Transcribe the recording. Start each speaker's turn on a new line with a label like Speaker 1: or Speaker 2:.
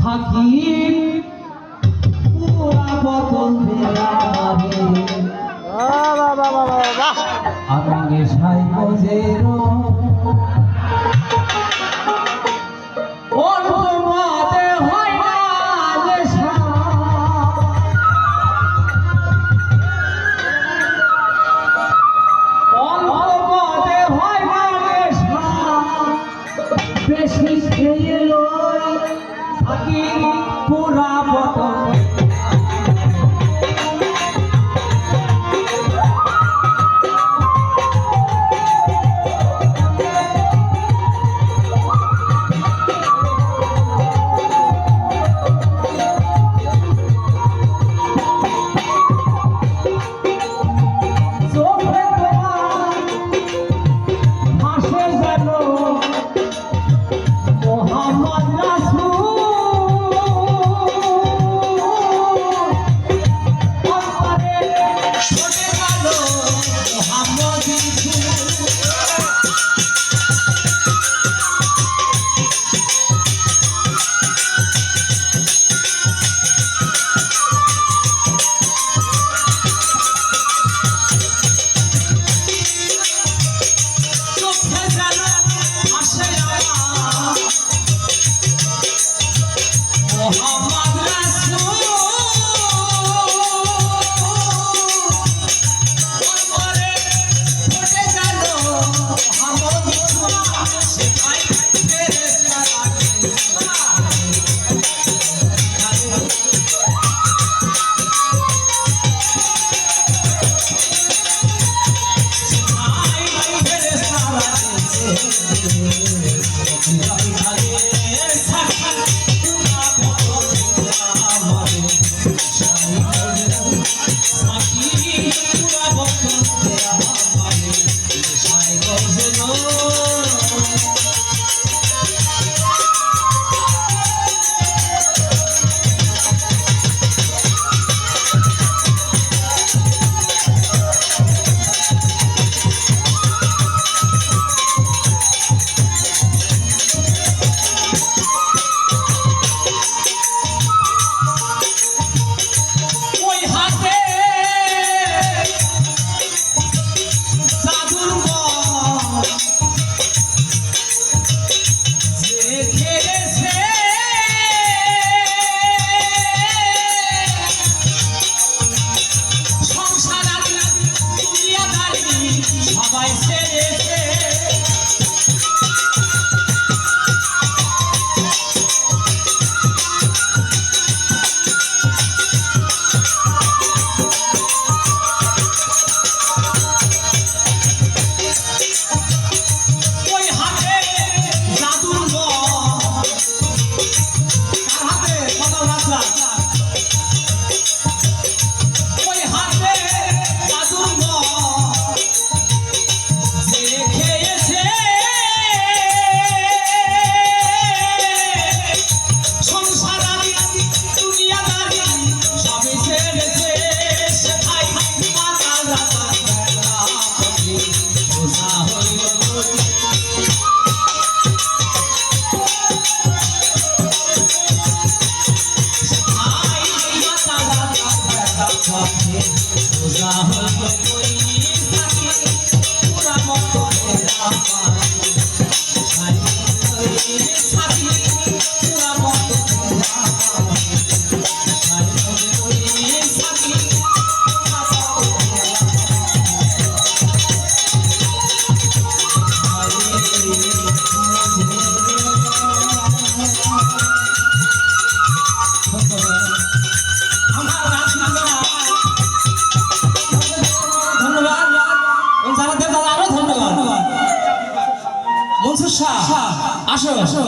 Speaker 1: সাকিব পুরা বদল ফেরা পুরা বদল আমার আসো। আসো